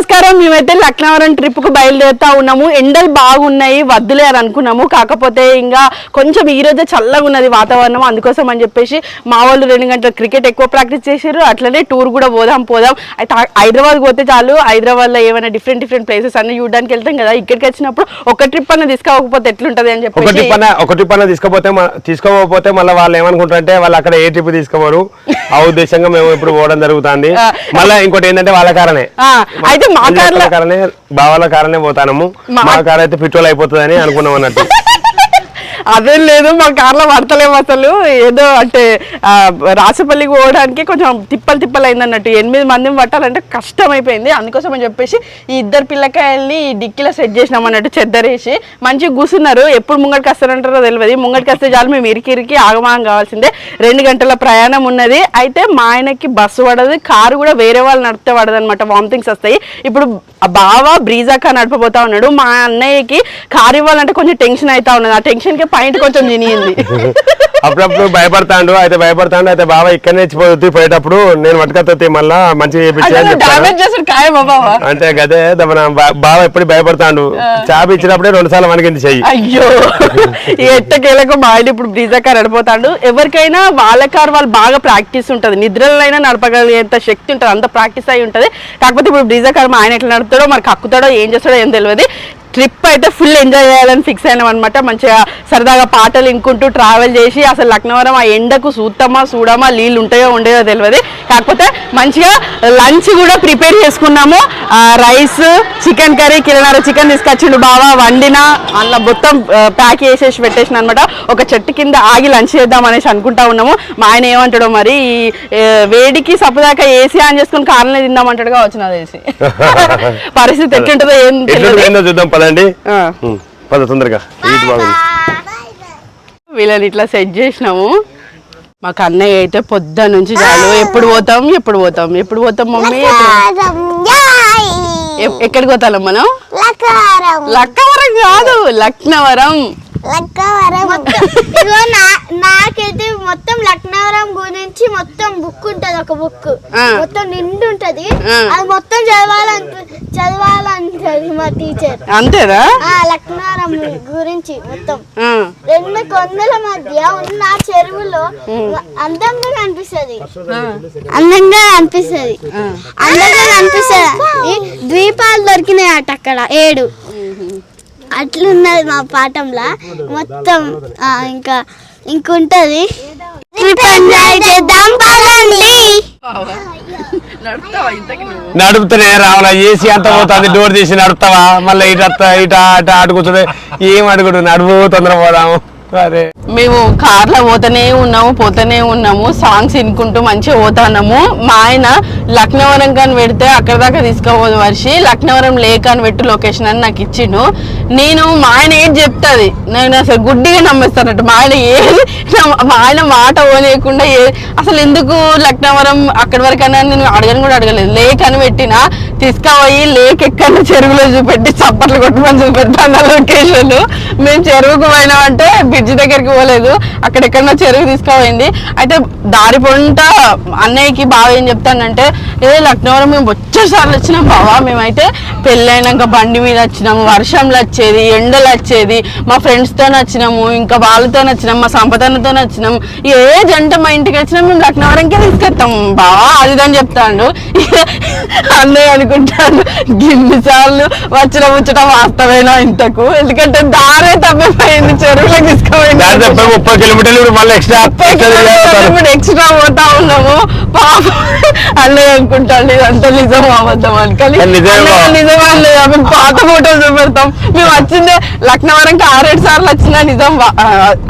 నమస్కారం. మేమైతే లక్నవరం ట్రిప్కు బయలుదేరుతా ఉన్నాము. ఎండలు బాగున్నాయి వద్దులే అని అనుకున్నాము కాకపోతే ఇంకా కొంచెం ఈ రోజే చల్లగా ఉన్నది వాతావరణం. అందుకోసం అని చెప్పేసి మా వాళ్ళు రెండు గంటల క్రికెట్ ఎక్కువ ప్రాక్టీస్ చేశారు. అట్లనే టూర్ కూడా పోదాం పోదాం. అయితే హైదరాబాద్ పోతే చాలు. హైదరాబాద్లో ఏమైనా డిఫరెంట్ డిఫరెంట్ ప్లేసెస్ అన్ని చూడడానికి వెళ్తాం కదా. ఇక్కడికి వచ్చినప్పుడు ఒక ట్రిప్ అన్న తీసుకోకపోతే ఎట్లుంటది అని ఒక చెప్పేసి ట్రిప్ అన్న ఒక ట్రిప్ అన్న తీసుకోపోతే తీసుకోకపోతే మళ్ళీ వాళ్ళు ఏమనుకుంటారంటే వాళ్ళు అక్కడ ఏ ట్రిప్ తీసుకోవరు ఆ ఉద్దేశంగా మేము ఇప్పుడు పోవడం జరుగుతుంది. మళ్ళీ ఇంకోటి ఏంటంటే వాళ్ళ కారనే ఆ, అయితే మా కార్లో కారనే బావాల కారనే పోతాము మా- మా కార్ అయితే పెట్రోల్ అయిపోతుందని అనుకున్నాం అన్నట్టు. అదేం లేదు మా కార్లో పడతలేము అసలు. ఏదో అంటే రాసపల్లికి పోవడానికి కొంచెం తిప్పలు తిప్పలు అయింది అన్నట్టు ఎనిమిది మందిని పట్టాలంటే కష్టం అయిపోయింది అందుకోసం అని చెప్పేసి ఈ ఇద్దరు పిల్లకాయల్ని ఈ డిక్కీలో సెట్ చేసినాం అన్నట్టు చెద్దరేసి మంచిగా కూర్చున్నారు. ఎప్పుడు ముంగడికి వస్తారంటారో తెలియదు ముంగడికి వస్తే చాలు మేము ఇరికి ఇరికి కావాల్సిందే. రెండు గంటల ప్రయాణం ఉన్నది. అయితే మా ఆయనకి బస్సు పడదు కారు కూడా వేరే వాళ్ళు నడిపితే పడదు అనమాట వామిటింగ్స్ వస్తాయి. ఇప్పుడు ఆ బావ బ్రీజాకా నడిపబోతా ఉన్నాడు. మా అన్నయ్యకి కారు ఇవ్వాలంటే కొంచెం టెన్షన్ అవుతా ఉన్నది. ఆ టెన్షన్కి పాయింట్ కొంచెం తినిగింది అప్పుడప్పుడు భయపడతాండు అయితే భయపడతాండు అయితే బావ ఇక్కడనే ఇచ్చిపోతుంది పోయేటప్పుడు నేను పట్టుకొస్తే మళ్ళా మంచిగా బావ. అంటే గదే మన బావ ఎప్పుడు భయపడతాడు. చాప ఇచ్చినప్పుడే రెండు సార్లు మనకింది చెయ్యి. అయ్యో. ఎట్టకేలకు మా ఆయన ఇప్పుడు బ్రీజా కార్ నడిపోతాడు. ఎవరికైనా వాళ్ళ కార్ వాళ్ళు బాగా ప్రాక్టీస్ ఉంటుంది. నిద్రలైనా నడపగలిగేంత శక్తి ఉంటుంది. అంత ప్రాక్టీస్ అయి ఉంటుంది. కాకపోతే ఇప్పుడు బ్రీజా కార్ మా ఆయన ఎట్లా నడుపుతాడో మరి హక్కుతాడో ఏం చేస్తాడో ఏం తెలియదు ట్రిప్ అయితే ఫుల్ ఎంజాయ్ చేయాలని ఫిక్స్ అయినాం అనమాట మంచిగా సరదాగా పాటలు ఇంకుంటూ ట్రావెల్ చేసి అసలు లక్నవరం ఆ ఎండకు సూత్తమా చూడమా నీళ్ళు ఉంటాయో ఉండేదో తెలియదు కాకపోతే మంచిగా లంచ్ కూడా ప్రిపేర్ చేసుకున్నాము. రైస్ చికెన్ కర్రీ కిలోన్నర చికెన్ తీసుకొచ్చిండు బావా. వండిన అలా మొత్తం ప్యాక్ చేసేసి పెట్టేసిన అనమాట ఒక చెట్టు కింద ఆగి లంచ్ చేద్దాం అనేసి అనుకుంటా ఉన్నాము. మా ఆయన ఏమంటాడో మరి వేడికి సపదాకా ఏసీ ఆన్ చేసుకుని కారణం తిందామంటాడుగా వచ్చిన వేసి పరిస్థితి ఎట్లుంటుందో ఏం తెలియదు పదండి. ఉం, పద తొందరగా. ఈట్ బాగుంది వీళ్ళని ఇట్లా సెట్ చేసినాము. మాకు అన్నయ్య అయితే పొద్దున్న నుంచి చాలు. ఎప్పుడు పోతాం ఎప్పుడు పోతాం. ఎప్పుడు పోతాం మమ్మీ? ఎక్కడికి పోతాం మనం? లకారం. లక్కవరం కాదు లక్నవరం. ఇదిగో నా- నాకైతే మొత్తం లక్నవరం గురించి మొత్తం బుక్ ఉంటది ఒక బుక్. మొత్తం నిండు ఉంటది. అది మొత్తం చదవాలంట చదవాలంటది మా టీచర్ అంతేనా? ఆ లక్నవరం గురించి మొత్తం. రెండు కొండల మధ్య ఉన్న చెరువులో అందంగా కనిపిస్తది. అందంగా కనిపిస్తది. అందంగా కనిపిస్తది. ద్వీపాలు దొరికినాయి అట అక్కడ ఏడు. అట్లున్నది మా పాఠంలో. మొత్తం ఆ, ఇంకా ఇంకుంటది. నడుపుతూనే రావాలా? ఏసీ అంత పోతుంది డోర్ తీసి నడుపుతావా? మళ్ళీ ఇటు ఇట అట అటు కూర్చుంటే ఏం అడుగుడు? నడుపు తొందర పోదాము. అరే. మేము కార్లో పోతూనే ఉన్నాము పోతూనే ఉన్నాము సాంగ్స్ వినుకుంటూ మంచిగా పోతాన్నాము మా ఆయన లక్నవరం కానీ పెడితే అక్కడ దాకా తీసుకోబోదు వర్షి లక్నవరం లేక్ అని పెట్టు లొకేషన్ అని నాకు ఇచ్చిండు. నేను మా ఆయన ఏం చెప్తుంది? నేను అసలు గుడ్డిగా నమ్మేస్తానట్టు. మా ఆయన ఏది మా ఆయన మాట పోనీయకుండా ఏ అసలు ఎందుకు లక్నవరం అక్కడి వరకైనా నేను అడగను కూడా అడగలేదు. లేక్ అని పెట్టిన తీసుకుపోయి లేక్ ఎక్కడ చెరువులో చూపెట్టి చప్పట్లు కొట్టమని చూపెట్టాను లొకేషన్ మేము చెరువుకు పోయినామంటే బ్రిడ్జ్ దగ్గరికి పోలేదు. అక్కడెక్కడో చెరువు తీసుకుపోయింది. అయితే దారి పొంట అన్నయ్యకి బాగా ఏం చెప్తానంటే ఏ లక్నవరం మేము వచ్చేసార్లు వచ్చినాం బావా మేమైతే పెళ్ళైనాక బండి మీద వచ్చినాము వర్షంలో వచ్చేది ఎండలు వచ్చేది మా ఫ్రెండ్స్తో వచ్చినాము ఇంకా వాళ్ళతో వచ్చినాం మా సంపదనతో వచ్చినాం ఏ జంట మా ఇంటికి వచ్చినా మేము లక్నవరంకే తీసుకెళ్తాం బావా అది ఇదని చెప్తాడు. అన్నయ్య అనుకుంటాను గిన్నిసార్లు వచ్చిన ముచ్చట వాస్తవేనా ఇంతకు? ఎందుకంటే దారే తప్పిపోయింది చెరువులోకి తీసుకుపోయింది. ముప్పై కిలోమీటర్లు మళ్ళీ ఎక్స్ట్రా ఎక్స్ట్రా పోతా ఉన్నాము. పాప అన్నయ్య అనుకుంటాడు ఇదంతా నిజం అబద్ధం పాత ఫోటోలు చూపెడతాం. మేము వచ్చిందే లక్నవరంకి ఆరేడు సార్లు వచ్చిన నిజం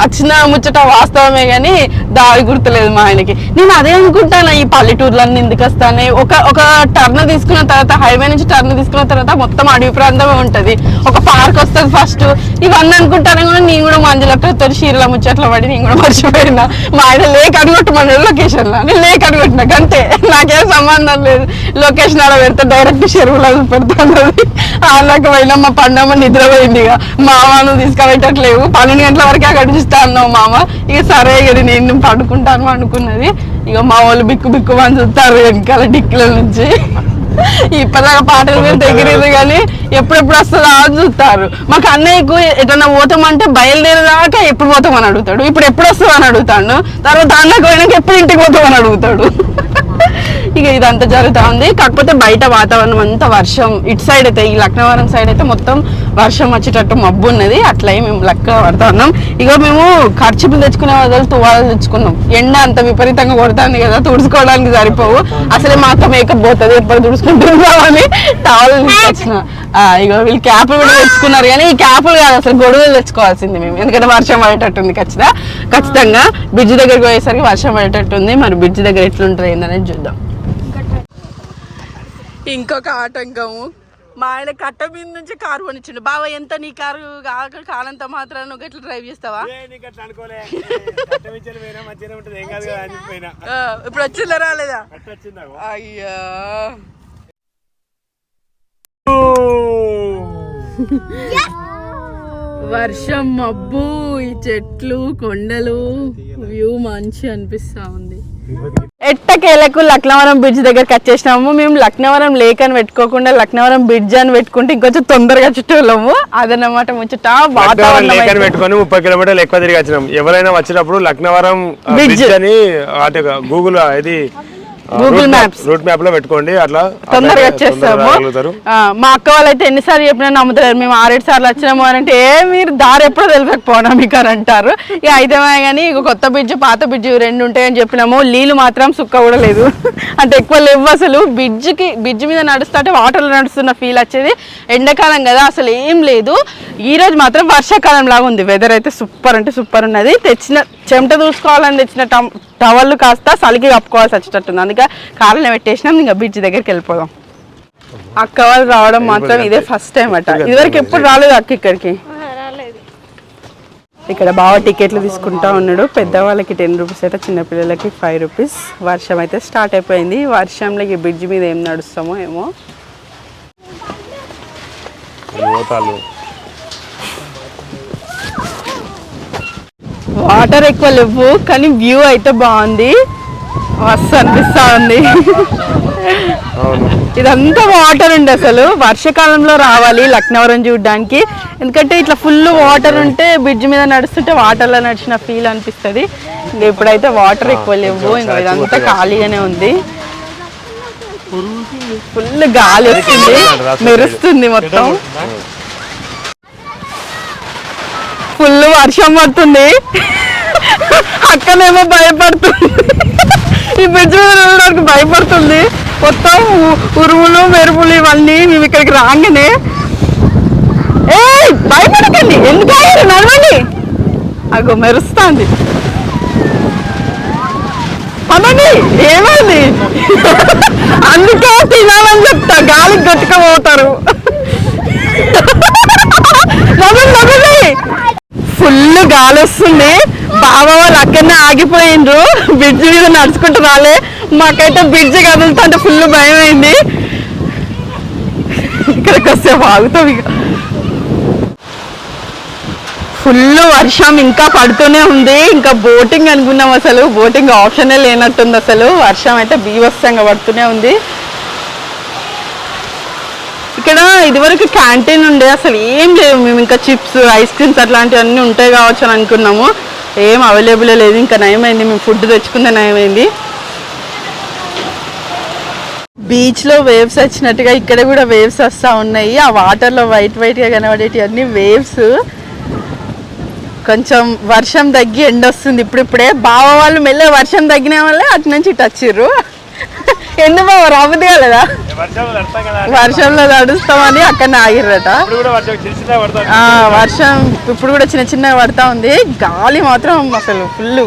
వచ్చిన ముచ్చట వాస్తవమే కానీ దారి గుర్తులేదు మా ఆయనకి. నేను అదే అనుకుంటాను ఈ పల్లెటూర్లన్నీ ఎందుకు వస్తానే. ఒక ఒక టర్న్ తీసుకున్న తర్వాత హైవే నుంచి టర్న్ తీసుకున్న తర్వాత మొత్తం అడవి ప్రాంతమే ఉంటుంది. ఒక పార్క్ వస్తుంది ఫస్ట్ ఇవన్నీ అనుకుంటాను కూడా నేను కూడా మంజులతో చీరల ముచ్చట్లు పడి నేను కూడా మర్చిపోయినా. మా ఆయన లేక్ అనుకుంటు మన లొకేషన్లో నేను లేక్ అనుకుంటున్నా అంతే. నాకేం సంబంధం లేదు. లొకేషన్ అలా పెడితే డైరెక్ట్ చెరువులో పెడుతున్నది అలాగ పోయినా మా పండమ్మ నిద్రపోయింది ఇక. మామ నువ్వు తీసుకుపోయేటట్లేవు పన్నెండు గంటల వరకు అక్కడ చూస్తా అన్నావు మామ. ఇక సరే ఇక నేను పడుకుంటాను అనుకున్నది. ఇక మా వాళ్ళు బిక్కు బిక్కు అని చూస్తారు వెనకాల డిక్కుల నుంచి. ఇప్పటిదాకా పాటల మీద దగ్గరేది కానీ ఎప్పుడెప్పుడు వస్తుందా అని చూస్తారు. మాకు అన్నయ్యకు ఎటన్నా పోతామంటే బయలుదేరేదాకా ఎప్పుడు పోతామని అడుగుతాడు. ఇప్పుడు ఎప్పుడు వస్తావు అని అడుగుతాడు. తర్వాత అన్నకు పోయినాక ఎప్పుడు ఇంటికి పోతామని అడుగుతాడు. ఇక ఇదంతా జరుగుతా ఉంది కాకపోతే బయట వాతావరణం అంతా వర్షం. ఇటు సైడ్ అయితే ఈ లక్నవరం సైడ్ అయితే మొత్తం వర్షం వచ్చేటట్టు మబ్బు ఉన్నది. అట్లయి మేము లక్క పడతా ఉన్నాం. ఇక మేము ఖర్చులు తెచ్చుకునే వదలు తువాలు తెచ్చుకున్నాం. ఎండ అంత విపరీతంగా కొడుతుంది కదా తుడుచుకోవడానికి సరిపోవు. అసలే మా అక్క మేకప్ పోతుంది ఎప్పుడు తుడుచుకుంటున్నామని టవల్ తెచ్చిన. ఇక ఇగో వీళ్ళు క్యాపులు కూడా తెచ్చుకున్నారు కానీ ఈ క్యాపులు కాదు అసలు గొడుగులు తెచ్చుకోవాల్సింది మేము. ఎందుకంటే వర్షం పడేటట్టుంది ఖచ్చితంగా. ఖచ్చితంగా బ్రిడ్జ్ దగ్గరికి పోయేసరికి వర్షం పడేటట్టుంది. మరి బ్రిడ్జ్ దగ్గర ఎట్లుంటుంది ఏందనేది చూద్దాం. ఇంకొక ఆటంకము. మా ఆయన కట్ట మీద నుంచి కారు కొనిచ్చిండు. బావ ఎంత నీ కారు కాక కాలంత మాత్రం నువ్వు ఎట్లా డ్రైవ్ చేస్తావా? ఇప్పుడు వచ్చిందా రాలేదా? అయ్యా. వర్షం మబ్బు ఈ చెట్లు కొండలు వ్యూ మంచి అనిపిస్తా ఉంది. ఎట్టకేలకు లక్నవరం బ్రిడ్జ్ దగ్గరికి వచ్చేసినాము. మేము లక్నవరం లేక్ అని పెట్టుకోకుండా లక్నవరం బ్రిడ్జ్ అని పెట్టుకుంటే ఇంకొంచెం తొందరగా చుట్టూలము అదన్నమాట ముచ్చట. వాతావరణం పెట్టుకొని ముప్పై కిలోమీటర్లు ఎక్కువ తిరిగి వచ్చినాం. ఎవరైనా వచ్చినప్పుడు లక్నవరం. బ్రిడ్జ్ అని అటు గూగుల్ ఇది ఆ, Google రూట్ మ్యాప్- లో పెట్టుకోండి అట్లా తొందరగా వచ్చేస్తాము. మా అక్క వాళ్ళైతే ఎన్నిసార్లు చెప్పినా నమ్ముతారు మేము ఆరేడు సార్లు వచ్చినాము అని అంటే ఏ మీరు దారి ఎప్పుడో తెలియకపోనా మీకు? అని అంటారు. ఇక అయితే కానీ ఇక కొత్త బ్రిడ్జ్ పాత బ్రిడ్జ్ రెండు ఉంటాయని చెప్పినాము. నీళ్ళు మాత్రం సుక్క కూడా లేదు. అంటే ఎక్కువ లేవు అసలు. బ్రిడ్జ్కి బ్రిడ్జ్ మీద నడుస్తుంటే వాటర్లో నడుస్తున్న ఫీల్ వచ్చేది. ఎండాకాలం కదా అసలు ఏం లేదు. ఈ రోజు మాత్రం వర్షాకాలం లాగా ఉంది. వెదర్ అయితే సూపర్ అంటే సూపర్ ఉన్నది. తెచ్చిన చెమట చూసుకోవాలని తెచ్చిన టవల్ కాస్త చలికి కప్పుకోవాల్సి వచ్చేటట్టుంది. అందుకే కారణం పెట్టేసినాం ఇంకా బ్రిడ్జ్ దగ్గరికి వెళ్ళిపోదాం. అక్క వాళ్ళు రావడం మాత్రం ఇదే ఫస్ట్ టైం అట. ఇదివరకు ఎప్పుడు రాలేదు అక్క ఇక్కడికి. ఇక్కడ బాగా టికెట్లు తీసుకుంటా ఉన్నాడు. పెద్దవాళ్ళకి టెన్ రూపీస్ అయితే చిన్నపిల్లలకి ఫైవ్ రూపీస్. వర్షం అయితే స్టార్ట్ అయిపోయింది. వర్షంలో ఈ బ్రిడ్జ్ మీద ఏం నడుస్తామో ఏమో. వాటర్ ఎక్కువ లేవు కానీ వ్యూ అయితే బాగుంది. మస్తు అనిపిస్తా ఉంది ఇదంతా వాటర్ ఉండే అసలు. వర్షాకాలంలో రావాలి లక్నవరం చూడడానికి. ఎందుకంటే ఇట్లా ఫుల్ వాటర్ ఉంటే బ్రిడ్జ్ మీద నడుస్తుంటే వాటర్లో నడిచిన ఫీల్ అనిపిస్తుంది. ఇప్పుడైతే వాటర్ ఎక్కువ లేవు. ఇంకా ఇదంతా ఖాళీగానే ఉంది. ఫుల్ గాలి వస్తుంది. మెరుస్తుంది మొత్తం. ఫుల్ వర్షం పడుతుంది. అక్కనేమో భయపడుతుంది. ఈ బ్రిడ్జ్ మీద వెళ్ళడానికి భయపడుతుంది. మొత్తం ఉరుములు మెరుపులు ఇవన్నీ మేము ఇక్కడికి రాగానే ఏ భయపడకండి. ఎందుకు అయ్యారు నడవండి. అగో మెరుస్తుంది. అనండి ఏమైంది? అందుకే తినాలని చెప్తా. గాలికి గట్టుకపోతారు. నవ్వు ఫుల్ గాలి వస్తుంది. బావ వాళ్ళు అక్కడనే ఆగిపోయిండ్రు. బ్రిడ్జ్ మీద నడుచుకుంటూ రాలే. మాకైతే బ్రిడ్జ్ కదులుతుంటే ఫుల్ భయం అయింది. ఇక్కడికి వస్తే బాగుతాం ఇక. ఫుల్ వర్షం ఇంకా పడుతూనే ఉంది. ఇంకా బోటింగ్ అనుకున్నాం అసలు. బోటింగ్ ఆప్షనే లేనట్టుంది అసలు. వర్షం అయితే బీభత్సంగా పడుతూనే ఉంది. ఇక్కడ ఇదివరకు క్యాంటీన్ ఉండే అసలు ఏం లేవు. మేము ఇంకా చిప్స్ ఐస్ క్రీమ్స్ అట్లాంటివన్నీ ఉంటాయి కావచ్చు అని అనుకున్నాము. ఏం అవైలబుల్ లేదు. ఇంకా నయమైంది. మేము ఫుడ్ తెచ్చుకుందే నయమైంది. బీచ్లో వేవ్స్ వచ్చినట్టుగా ఇక్కడ కూడా వేవ్స్ వస్తా ఉన్నాయి. ఆ వాటర్లో వైట్ వైట్గా అన్ని వేవ్స్. కొంచెం వర్షం తగ్గి ఎండ వస్తుంది ఇప్పుడిప్పుడే బావ వాళ్ళు మెల్లె వర్షం తగ్గిన వల్లే అటు నుంచి ఇటు వచ్చిర్రు. ఎందుకు బావ? రాబుద్ది కాలేదా? వర్షంలో నడతాం కదా వర్షంలో నడుస్తామని అక్కడ ఆగిర్రట. వర్షం చిన్న చిన్న పడతాం ఆ, వర్షం ఇప్పుడు కూడా చిన్న చిన్నగా పడతా ఉంది. గాలి మాత్రం అసలు ఫుల్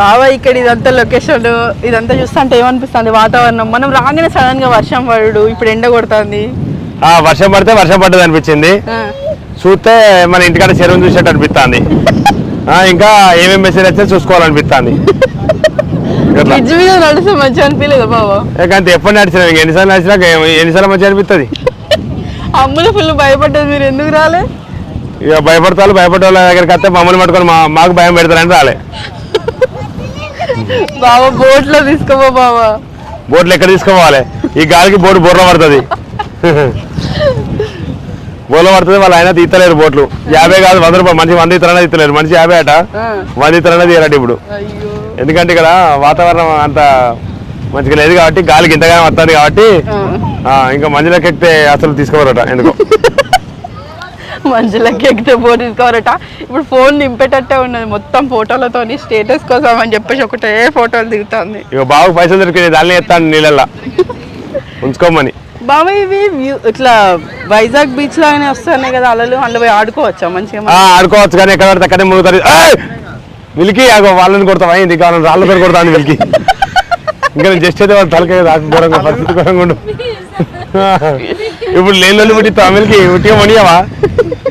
బావా ఇక్కడ ఇదంతా లొకేషన్ ఇదంతా చూస్తుంటే ఏమనిపిస్తుంది? వాతావరణం. మనం రాగానే సడన్గా వర్షం పడు ఇప్పుడు ఎండ కొడుతుంది. ఆ వర్షం పడితే వర్షం పడ్డది అనిపించింది. చూస్తే మన ఇంటికాడ చెరువుని చూసేట్టు అనిపిస్తుంది. ఇంకా ఏమేమి మెసేజ్ వచ్చా చూసుకోవాలనిపిస్తుంది. నడిస్తే మంచిగా అనిపించలేదు అంతే ఎప్పుడు నడిచినా ఎన్నిసార్లు నడిచినాక ఎన్నిసార్లు మంచిగా అనిపిస్తుంది అమ్ములు ఫుల్ భయపడ్డది మీరు ఎందుకు రాలే? ఇక భయపడతారు భయపడే వాళ్ళ దగ్గరికి వస్తే మమ్మల్ని పట్టుకొని మా మాకు భయం పెడతారని రాలే. బావా బోట్లో బావా. బోట్లు ఎక్కడ తీసుకోవాలి? ఈ గాలికి బోటు బోర్ల పడుతుంది. బోర్ల పడుతుంది వాళ్ళు అయినా తీస్తలేరు బోట్లు. యాభై కాదు వంద రూపాయలు. మంచి వంద ఇతరనే తీస్తలేరు మనిషి యాభై అట. వంద ఇతరనే తీయరట ఇప్పుడు. ఎందుకంటే ఇక్కడ వాతావరణం అంత మంచిగా లేదు కాబట్టి గాలికి ఇంతగానే వస్తుంది కాబట్టి ఇంకా మంచులోకి ఎక్కితే అసలు తీసుకోవరట ఎందుకో. మంచులకి ఎక్కితే ఫోటో తీసుకోవాలట. ఇప్పుడు ఫోన్ నింపేటట్టే ఉన్నది. మొత్తం ఫోటోలతోని స్టేటస్ కోసం అని చెప్పేసి ఒకటే ఫోటోలు దిగుతుంది. ఇక బాగా పైసలు దొరికినాయి. దాన్ని ఎత్తాను నీళ్ళల్లో. ఉంచుకోమని. బాబా ఇవి వ్యూ ఇట్లా వైజాగ్ బీచ్ లాగానే వస్తున్నాయి కదా అలలు. అందులో పోయి ఆడుకోవచ్చా మంచిగా ఆ, ఆడుకోవచ్చు కానీ ఎక్కడ పడితే అక్కడే మునుగుతారు! విలికి అగో వాళ్ళని కొడతావా ఏంది కావాలి రాళ్ళతో కొడతాను విలికి. ఇంకా నేను జస్ట్ అయితే వాళ్ళ తలకే దాకా ఘోరంగా పరిస్థితి ఉండు. ఇప్పుడు లేని పుట్టిస్తావా మిల్కి ఉట్టిగా మునియవా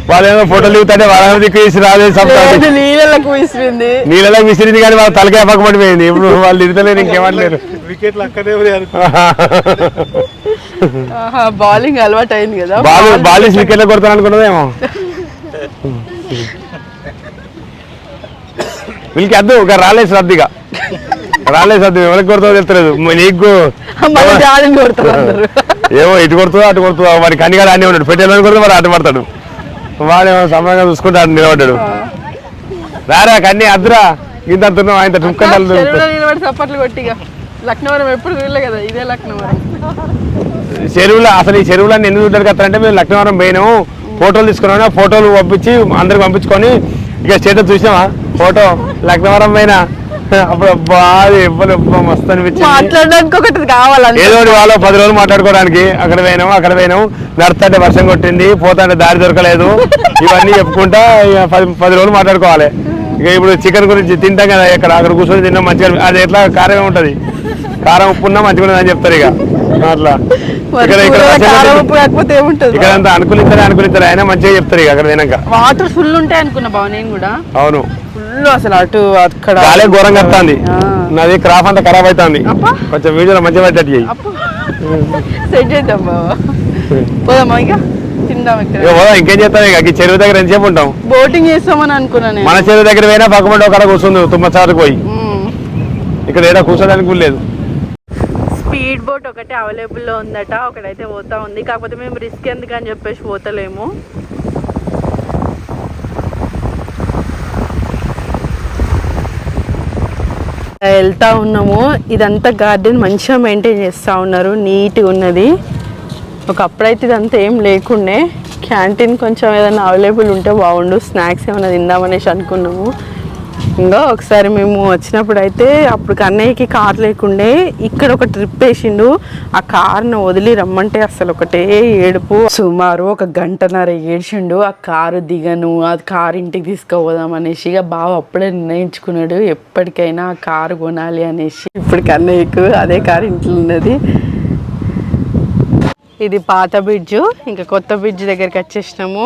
వాళ్ళు ఏమో ఫోటోలు దిగుతాడే వాళ్ళ దిక్కు వేసి రాదే లేదు, నీళ్ళకు విసిరింది. నీళ్ళలో విసిరింది కానీ వాళ్ళ తలకే పక్కబడిపోయింది ఇప్పుడు వాళ్ళు తిడతలేరు ఇంకేమనలేరు వికెట్లు అక్కడే బౌలింగ్ అలవాటు అయింది కదా. బాల్ బాల్ వికెట్లో కొడతాను అనుకున్నదేమో వీళ్ళకి అద్దు ఒక రాలేసి రద్దిగా రాలేసి రద్దు ఎవరికి కొడతావో చెప్తలేదు నీకు ఏమో ఇటు కొడుతుందో అటు కొడుతుందో? వాడి కనిగా అన్నీ ఉన్నాడు. పెట్టేదని కొడితే వాడు అటు పడతాడు. వాడేమో సమయంగా చూసుకుంటాడు నిలబడ్డాడు. రారా కన్నీ అద్దురా. ఇంత అంటున్నావు ఆయన టుక్కలు చెరువులో నిలబడి చప్పట్లు కొట్టిగా లక్నవరం ఎప్పుడు చూడలే కదా ఇదే లక్నవరం. చెరువులో అసలు ఈ చెరువులన్నీ ఎందుకు చూడడానికి వస్తారంటే మేము లక్నవరం పోయినాము. ఫోటోలు తీసుకున్నాము ఫోటోలు పంపించి అందరికి పంపించుకొని ఇక స్టేటస్ చూసినావా? ఫోటో లక్నవరం పోయినా? అప్పుడు ఎవ్వరు అబ్బా మస్తు అనిపించింది. మాట్లాడడానికి ఒకటి కావాలంటే ఏదో వాళ్ళు పది రోజులు మాట్లాడుకోవడానికి అక్కడ పోయినాము అక్కడ పోయినాము నడుస్తుంటే వర్షం కొట్టింది పోతుంటే దారి దొరకలేదు. ఇవన్నీ చెప్పుకుంటా పది పది రోజులు మాట్లాడుకోవాలి. ఇక ఇప్పుడు చికెన్ గురించి తింటాం కదా ఇక్కడ అక్కడ కూర్చొని తిన్నాం మంచిగా అది ఎట్లా కారమే ఉంటది? కారం ఉప్పు ఉన్నా మంచిగా అని చెప్తారు ఇక. అట్లా. ఇక్కడ ఇక్కడ కారం అంతా అనుకూలిస్తారు అనుకూలిస్తారు అయినా మంచిగా చెప్తారు ఇక అక్కడ తినాక. వాటర్ ఫుల్ ఉంటాయి అనుకున్నా బావ నేను కూడా. అవును. ఫుల్ అసలు అటు అక్కడ. గాలే ఘోరంగా వస్తుంది. నాది క్రాఫ్ అంతా ఖరాబ్ అవుతుంది. కొంచెం వీడియోలో మంచిగా చెయ్యి సెట్ చేద్దాం బావ. పోదామా ఇక? చేస్తాం ఇక? చెరువు దగ్గర ఎంతసేపు ఉంటాం? బోటింగ్ చేస్తామని అనుకున్నా నేను. మన చెరువు దగ్గర పోయినా పక్కమంటే ఒక కూర్చుంది తుమ్మసారికి పోయి. మ్మ్. ఇక్కడ ఏడా కూర్చోడానికి కూడా లేదు. స్పీడ్ బోట్ ఒకటి అవైలబుల్లో ఉందట ఒకటైతే పోతా ఉంది. కాకపోతే మేము రిస్క్ ఎందుకని చెప్పేసి పోతలేము. వెళ్తా ఉన్నాము. ఇదంతా గార్డెన్ మంచిగా మెయింటైన్ చేస్తూ ఉన్నారు. నీట్గా ఉన్నది. ఒకప్పుడైతే ఇదంతా ఏం లేకుండే. క్యాంటీన్ కొంచెం ఏదైనా అవైలబుల్ ఉంటే బాగుండు. స్నాక్స్ ఏమైనా తిందామనేసి అనుకున్నాము. ఇంకా ఒకసారి మేము వచ్చినప్పుడు అయితే అప్పుడు కన్నయ్యకి కార్ లేకుండే ఇక్కడ ఒక ట్రిప్ వేసిండు. ఆ కార్ను వదిలి రమ్మంటే అసలు ఒకటే ఏడుపు. సుమారు ఒక గంటన్నర ఏడ్చిండు. ఆ కారు దిగను ఆ కారు ఇంటికి తీసుకుపోదాం అనేసి ఇక బావ అప్పుడే నిర్ణయించుకున్నాడు. ఎప్పటికైనా ఆ కారు కొనాలి అనేసి ఇప్పుడు కన్నయ్యకు అదే కారు ఇంట్లో ఉన్నది. ఇది పాత బ్రిడ్జ్ ఇంకా కొత్త బ్రిడ్జ్ దగ్గరికి వచ్చేసినాము.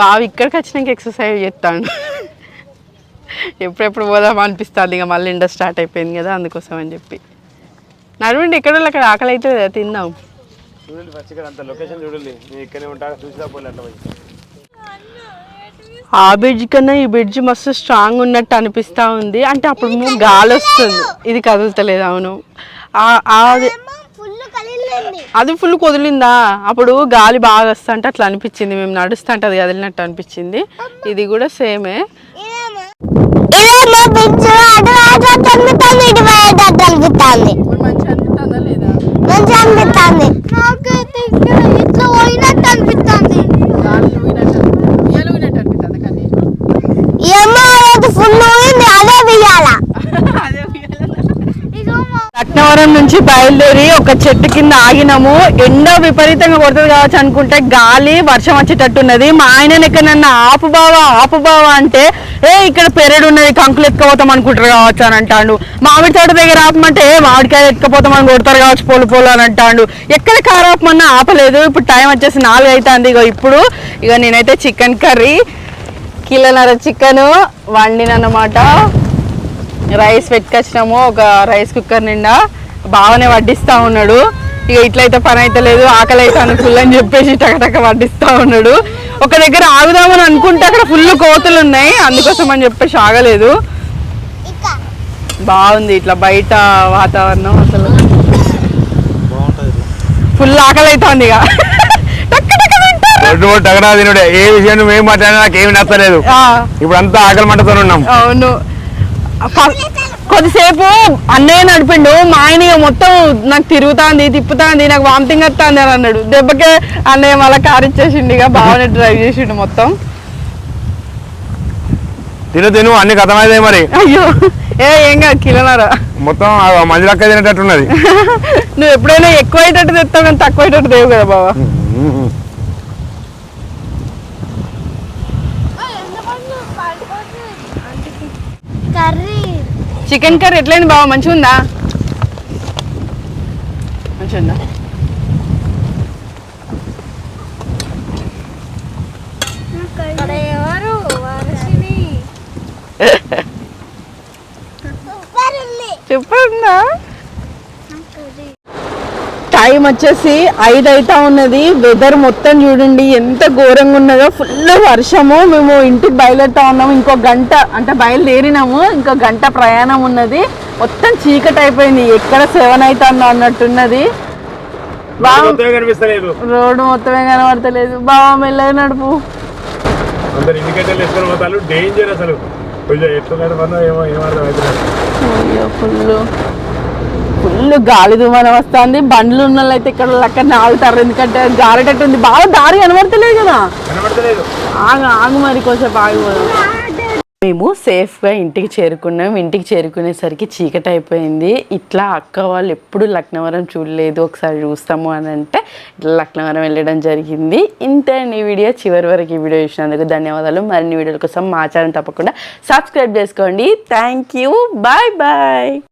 బావి ఇక్కడికి వచ్చినాక ఎక్సర్సైజ్ చేస్తాను ఎప్పుడెప్పుడు పోదాం అనిపిస్తుంది. ఇక మళ్ళీ ఇండస్ స్టార్ట్ అయిపోయింది కదా అందుకోసం అని చెప్పి. నడవండి ఎక్కడ అక్కడ ఆకలి అయితే కదా తిందాం. చూడండి ఫస్ట్ ఇక్కడ అంత లొకేషన్ చూడండి. నేను ఇక్కడే ఉంటా చూసినా పోలే అట్లా పోయి ఆ బ్రిడ్జ్ కన్నా ఈ బ్రిడ్జ్ మస్తు స్ట్రాంగ్ ఉన్నట్టు అనిపిస్తా ఉంది. అంటే అప్పుడు గాలి వస్తుంది. ఇది కదులుతలేదు అవును. అది ఫుల్ కుదిలిందా? అప్పుడు గాలి బాగా వస్తుంటే అట్లా అనిపించింది. మేము నడుస్తుంటే అది కదిలినట్టు అనిపించింది. ఇది కూడా సేమే ఇదేమో బిడ్జు అటు అటు అనిపిస్తుంది ఇటు అటు అనిపిస్తుంది మంచిగా అనిపిస్తుందా లేదా మంచిగా అనిపిస్తుంది నాకైతే ఇక్కడ ఇట్లా పోయినట్టు అనిపిస్తుంది లక్నవరం నుంచి బయలుదేరి ఒక చెట్టు కింద ఆగినాము. ఎండ విపరీతంగా కొడుతుంది కావచ్చు అనుకుంటే గాలి వర్షం వచ్చేటట్టున్నది. మా ఆయన ఎక్కడన్నా ఆపు బావా ఆపు బావా అంటే ఏ ఇక్కడ పెరడు ఉన్నది కంకులు ఎత్తుకపోతాం అనుకుంటారు కావచ్చు అని అంటాడు. మామిడి తోట దగ్గర ఆపమంటే ఏ మామిడికాయ ఎత్తుకపోతామని కొడతారు కావచ్చు పోలు పోలు అని అంటాడు. ఎక్కడ కారు ఆపమన్నా ఆపలేదు. ఇప్పుడు టైం వచ్చేసి నాలుగు అవుతుంది ఇగో ఇప్పుడు ఇక నేనైతే చికెన్ కర్రీ కిలోన్నర చికెను వండినన్నమాట. రైస్ పెట్టుకొచ్చినాము. ఒక రైస్ కుక్కర్ నిండా బాగానే వడ్డిస్తా ఉన్నాడు. ఇక ఇట్లయితే పని అయితే లేదు ఆకలి అయితే ఫుల్ అని చెప్పేసి టకటక వడ్డిస్తా ఉన్నాడు. ఒక దగ్గర ఆగుదామని అనుకుంటే అక్కడ ఫుల్ కోతులు ఉన్నాయి. అందుకోసం అని చెప్పేసి ఆగలేదు. బాగుంది ఇట్లా బయట వాతావరణం అసలు. ఫుల్ ఆకలి అవుతుంది ఇక తినుడే ఏ విషయం నువ్వు ఏం మాట్లాడినా నాకు ఏమి నచ్చలేదు. ఆ, ఇప్పుడు అంతా ఆకలి మంటతో ఉన్నాం. అవును. కొద్దిసేపు అన్నయ్య నడిపిండు మా ఆయన ఇక మొత్తం నాకు తిరుగుతాంది తిప్పుతాంది నాకు వామిటింగ్ వస్తుంది అని అన్నాడు. దెబ్బకే అన్నయ్య మళ్ళీ కార్ ఇచ్చేసిండు ఇక బాగానే డ్రైవ్ చేసిండు మొత్తం. తిను తిను అన్ని కథమైతే మరి. అయ్యో ఏ ఏం కాదు కిలోనారా మొత్తం ఆ మంజులక్క తినేటట్టున్నది నువ్వు ఎప్పుడైనా ఎక్కువ అయ్యేటట్టు తెస్తావు కానీ తక్కువ అయ్యేటట్టు దేవు కదా బాబా కర్రీ చికెన్ కర్రీ ఎట్లయింది బాబా మంచిగా ఉందా? మంచిగా ఉందా? ఎవరు వర్షిని సూపర్ ఉంది చెప్పండా టైం వచ్చేసి ఐదు అవుతా ఉన్నది. వెదర్ మొత్తం చూడండి ఎంత ఘోరంగా ఉన్నదో ఫుల్ వర్షము. మేము ఇంటికి బయలుదేరుతా ఉన్నాము. ఇంకో గంట అంటే బయలుదేరినాము. ఇంకో గంట ప్రయాణం ఉన్నది. మొత్తం చీకటి అయిపోయింది. ఎక్కడ సెవెన్ అవుతుందో అన్నట్టున్నది. రోడ్డు మొత్తమే కనబడతలేదు. బాగా మెల్లగా నడుపు. డేంజర్ అసలు. ఫుల్ ఫుల్ గాలి దుమానం వస్తుంది. బండ్లు ఉన్న అయితే ఇక్కడ అక్కడ ఆగుతారు ఎందుకంటే జారేటట్టు ఉంది బాగా దారి కనబడతలేదు కదా? ఆగు ఆగు మరి కొంచెం ఆగిపోదాం. మేము సేఫ్గా ఇంటికి చేరుకున్నాం. ఇంటికి చేరుకునేసరికి చీకటి అయిపోయింది. ఇట్లా అక్క వాళ్ళు ఎప్పుడు లక్నవరం చూడలేదు. ఒకసారి చూస్తాము అని అంటే ఇట్లా లక్నవరం వెళ్ళడం జరిగింది. ఇంతే ఈ వీడియో. చివరి వరకు ఈ వీడియో చూసినందుకు ధన్యవాదాలు. మరిన్ని వీడియోల కోసం మా ఛానల్ తప్పకుండా సబ్స్క్రైబ్ చేసుకోండి. Thank you. Bye bye.